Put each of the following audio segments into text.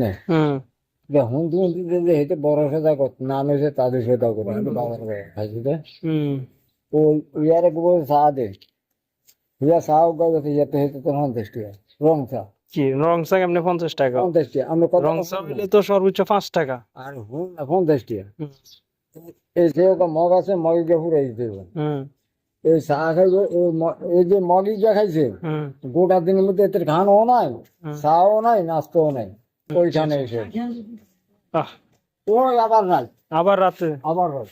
না। হুম। তুমি যে হেঁটে বড় সেদা কর নাম এসে তাদের সেদা করে ওই ইয়ারে গোবর চা দে। ইয়া চাও গেছে ইয়াতে হেঁটে রং চা। কি রং চা কেমনে পঞ্চাশ টাকা? পঞ্চাশ টাকা। আমরা কত রং চা তো সর্বোচ্চ পাঁচ টাকা। আর হুন পঞ্চাশ টাকা। এই যে মগ আছে মগিকে ফুরাই দিতে হবে। এই চা খাইবে এই যে মগি যা খাইছে গোটা দিনের মধ্যে এতে খানও নাই। চাও নাই নাস্তাও নাই। ওইখানে এসে। ওই আবার নাই আবার রাতে? আবার হয়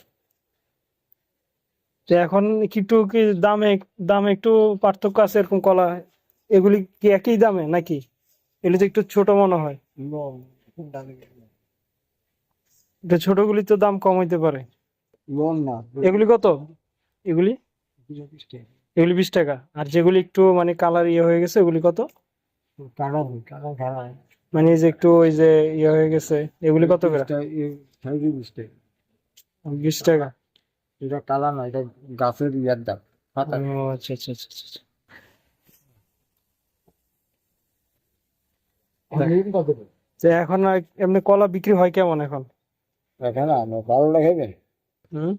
তো এখন একটু কি দামে দামে একটু পার্থক্য আছে এরকম কলা? এগুলি কি একই দামে নাকি? এগুলি তো একটু ছোট মনে হয়। ছোটগুলি তো দাম কম হইতে পারে। না এগুলি কত? এগুলি? এগুলি বিশ টাকা। আর যেগুলি একটু মানে কালার ইয়ে হয়ে গেছে এগুলি কত? মানে এই যে একটু ওই যে ইয়ে হয়ে গেছে এগুলি কত করে? বিশ টাকা? এটা কালা না এটা গাছের ইয়ার দাম পাতা। আচ্ছা আচ্ছা আচ্ছা আচ্ছা। কত এখন এমনি কলা বিক্রি হয় কেমন এখন? এখানে আমার ভালো লাগবে হুম?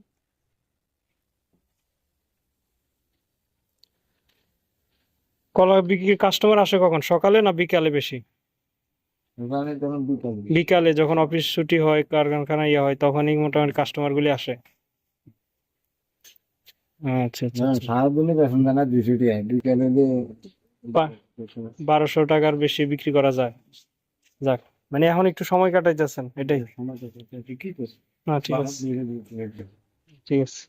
কলা বিক্রির কাস্টমার আসে কখন? সকালে না বিকালে বেশি? বিকালে যখন অফিস ছুটি হয় কারখানা ইয়ে হয় তখনই মোটামুটি কাস্টমার গুলি আসে। আচ্ছা আচ্ছা আচ্ছা। বেতন জানা দুশো টাকা বিকেলে যে বারোশো টাকার বেশি বিক্রি করা যায়। যাক মানে এখন একটু সময় কাটাইতেছেন এটাই। না ঠিক আছে। ঠিক আছে।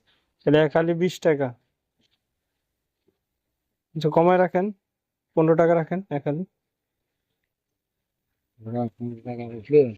তাহলে খালি বিশ টাকা। আচ্ছা কমায় রাখেন পনেরো টাকা রাখেন এক খালি 我让同学大 tangan.